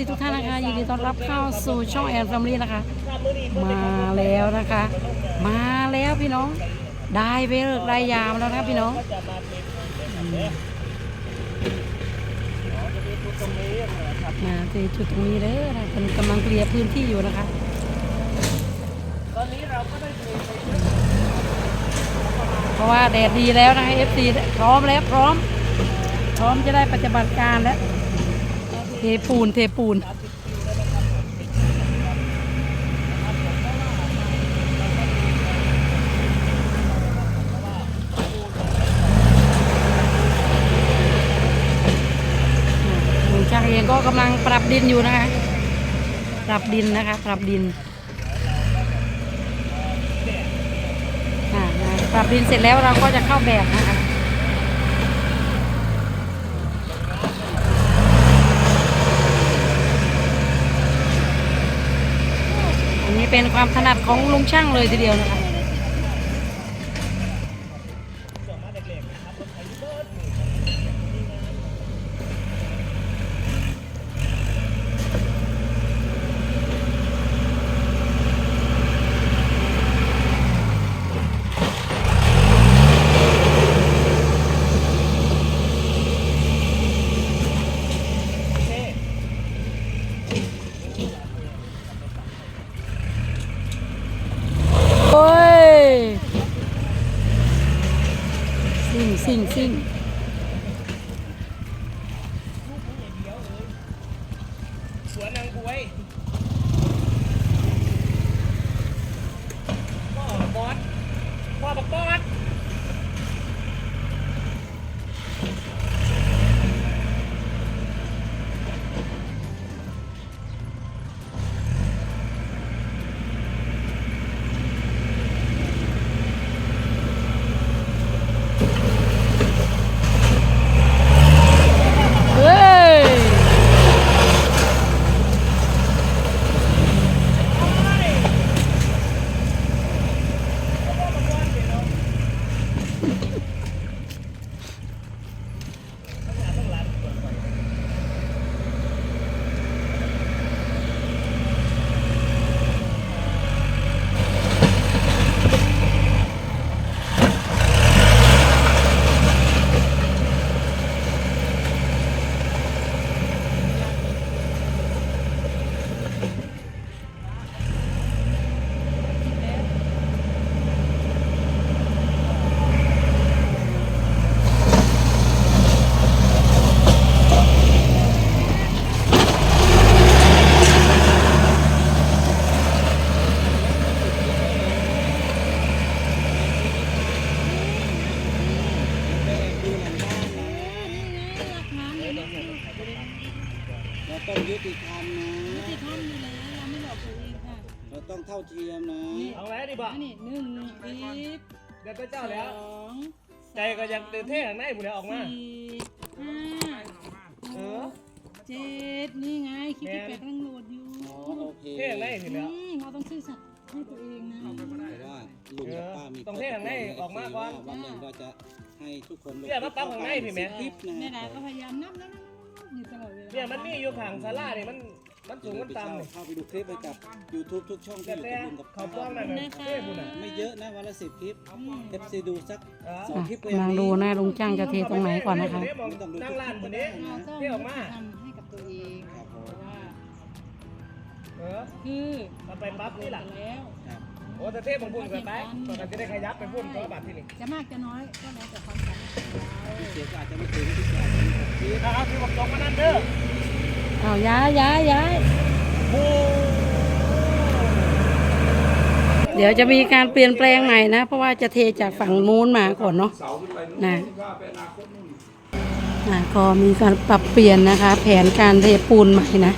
ซีทุกท่านนะคะยินดีต้อนรับเข้าสู่ช่องแอนแฟมิลี่นะคะ มาแล้วนะคะ มาแล้วพี่น้อง ได้เวลกได้ยามแล้วนะพี่น้องมาที่จุดตรงนี้เลยนะเป็นกำลังเคลียร์พื้นที่อยู่นะคะ ตอนนี้เราก็ได้เพราะว่าแดดดีแล้วนะคะ FC พร้อมแล้วพร้อม พร้อมจะได้ปฏิบัติการแล้ว เทปูนเทปูนลุงช่างเองก็กำลังปรับดินอยู่นะคะ ปรับดินนะคะ ปรับดินอะปรับดินเสร็จแล้วเราก็จะเข้าแบบนะคะ อันนี้ เป็นความถนัดของลุงช่างเลยทีเดียวนะคะ โอ้ย ซิ่งซิ่งซิ่ง สวนนางบวยพ่อบอสพ่อบักบอส เฮ้ย เราต้องยุติธรรมนะ ที่ท่อนอยู่แล้วเราไม่หลอกตัวเองค่ะ เราต้องเท่าเที ยมนะเอาไว้ดีบ่อันนี้หนึ่งสิบเดี๋ยวเจ้าแล้ว สองใจก็ยังเดินเท่ข้างในบุญแล้วออกมา สี่ห้าเออ เจ็ดนี่ไงคลิปที่แม่นแปดกำลังโหลดอยู่อ๋อโอเคเท่ข้างในสิแล้ว อืมเราต้องซื่อสัตย์ให้ตัวเองนะแต่ว่าลุงกับป้ามีเออต้องเท่ข้างในออกมาก่อนว่าวันหนึ่งเราจะให้ทุกคนลงเนี่ยมาปั๊บข้างในพี่แม่ คลิปนะ แม่ดาก็พยายามนับนับนับอยู่ตลอดเวลาเนี่ยมันมีอยู่ข้างศาลาเนี่ยมัน มันสูงมันต่ำเนี่ยเข้าไปดูคลิปไปกับ YouTube ทุกช่องแต่ที่อยู่แต่กับลุงกับเขาป้าป้องนั่นน่ะเท่บุญอะไม่เยอะนะวันละสิบคลิป FC ดูสักเออสองคลิปก็กำยัลังงดีดูหน้าลุงจ้างจะเทตรงไหนก่อนนะคะ นั่งร้านบุญนี้ เราต้องเที่ยวออกมา ทำให้กับตัวเองครับผมว่าเออคือมันไปปั๊บนี่แหละแล้ว ครับโอ้แต่เท่บางบุญเกินไปตอนนั้นจะได้ขยับไปบุญก็บาทที่นี่จะมากจะน้อยก็แล้วแต่ความฝันของเราเสียงก็อาจจะไม่ถึงที่จะอาจจะมีหกคลิปนะครับที่ผมตรงมานั่นเด้อ เอาย้ายย้ายย้ายเดี๋ยวจะมีการเปลี่ยนแปลงใหม่นะ เพราะว่าจะเทจากฝั่งนู้นมาก่อนเนาะนะนะก็มีการปรับเปลี่ยนนะคะ แผนการเทปูนใหม่นะ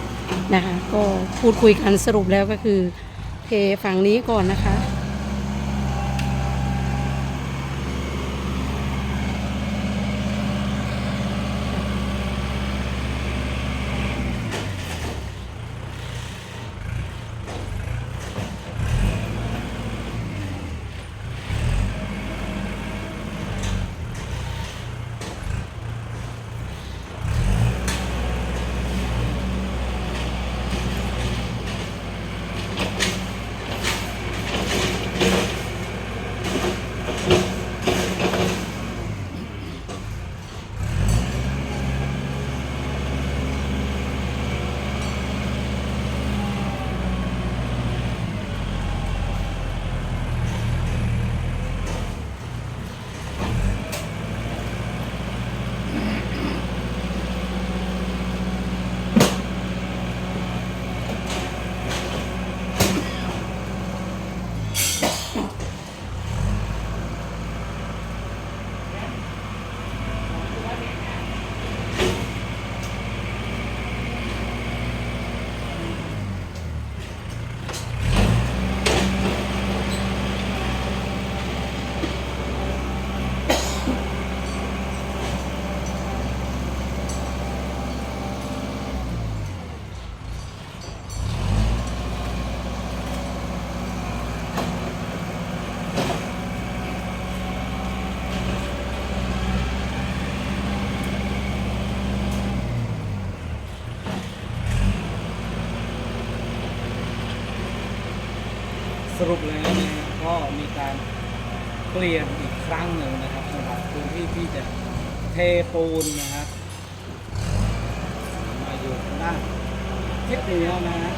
นะคะ ก็พูดคุยกันสรุปแล้วก็คือ เทฝั่งนี้ก่อนนะคะ รุปแล้วนะก็มีการเปลี่ยนอีกครั้งหนึ่งนะครับสำหรับพื้นที่ที่จะเทปูนนะครับมาอยู่ทางด้านทิศเหนือนะฮะ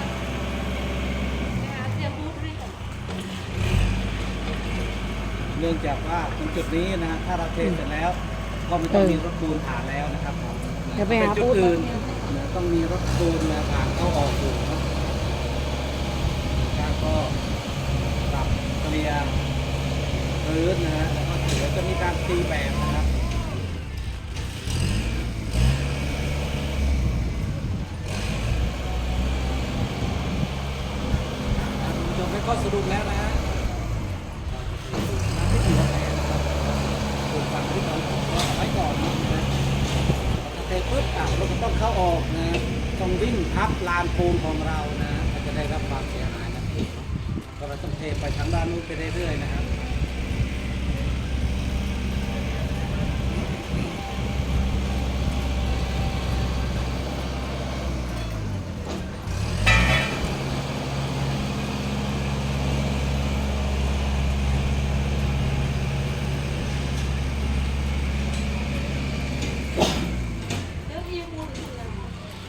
เนื่องจากว่าตรงจุดนี้นะฮะถ้าเราเทเสร็จแล้ว ก็ไม่ต้องมีรถปูนผ่านแล้วนะครับผมเดี๋ยวไปหาเป็นจุดปูนอื่นนะต้องมีรถปูนมาผ่านเข้าออกอยู่เนาะแล้วก็ปรับ เกลียร์พื้นนะฮะแล้วก็เดี๋ยวจะมีการตีแบบนะครับจบไปก็สรุปแล้วนะฮะน้ำที่ถือว่าแพงนะครับถูฝั่งที่เราไว้ก่อนนะเทปุ๊บอะรถก็ต้องเข้าออกนะต้องวิ่งทับลานปูนของเรานะจะได้รับความเสียหาย ก็เราต้องเทไปทางด้านนู้นไปเรื่อยๆนะครับ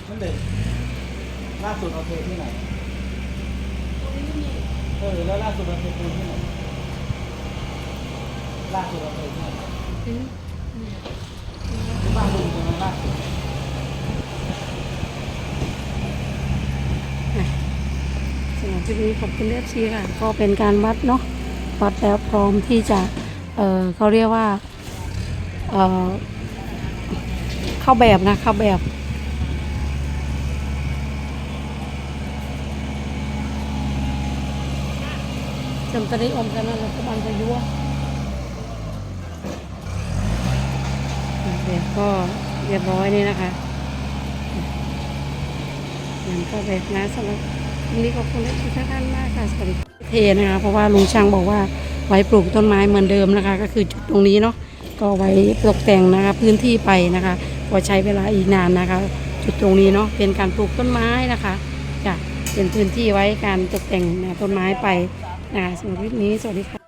นั่นเด็กล่าสุดเราเทที่ไหนเออแล้วล่าสุดเราเทปูนที่ไหนล่าสุดเราเทที่ไหนที่บ้านลุงใช่ไหมล่าสุดสำหรับคลิปนี้ขอบคุณเลือดชีค่ะ ก็เป็นการวัดเนาะวัดแล้วพร้อมที่จะ เออเขาเรียกว่า เออเข้าแบบนะเข้าแบบ จำตะได้อมกันแหละก็มันจะยั่วเดี๋ยวก็เรียบร้อยนี่นะคะงั้นก็แบบนะสำหรับวันนี้ขอบคุณทุกท่านมากค่ะสวัสดีเทนะคะเพราะว่าลุงช่างบอกว่าไว้ปลูกต้นไม้เหมือนเดิมนะคะ ก็คือจุดตรงนี้เนาะก็ไว้ตกแต่งนะคะพื้นที่ไปนะคะก็ใช้เวลาอีกนานนะคะ จุดตรงนี้เนาะเป็นการปลูกต้นไม้นะคะจะเป็นพื้นที่ไว้การตกแต่งนะต้นไม้ไป นะคะสำหรับคลิปนี้สวัสดีค่ะ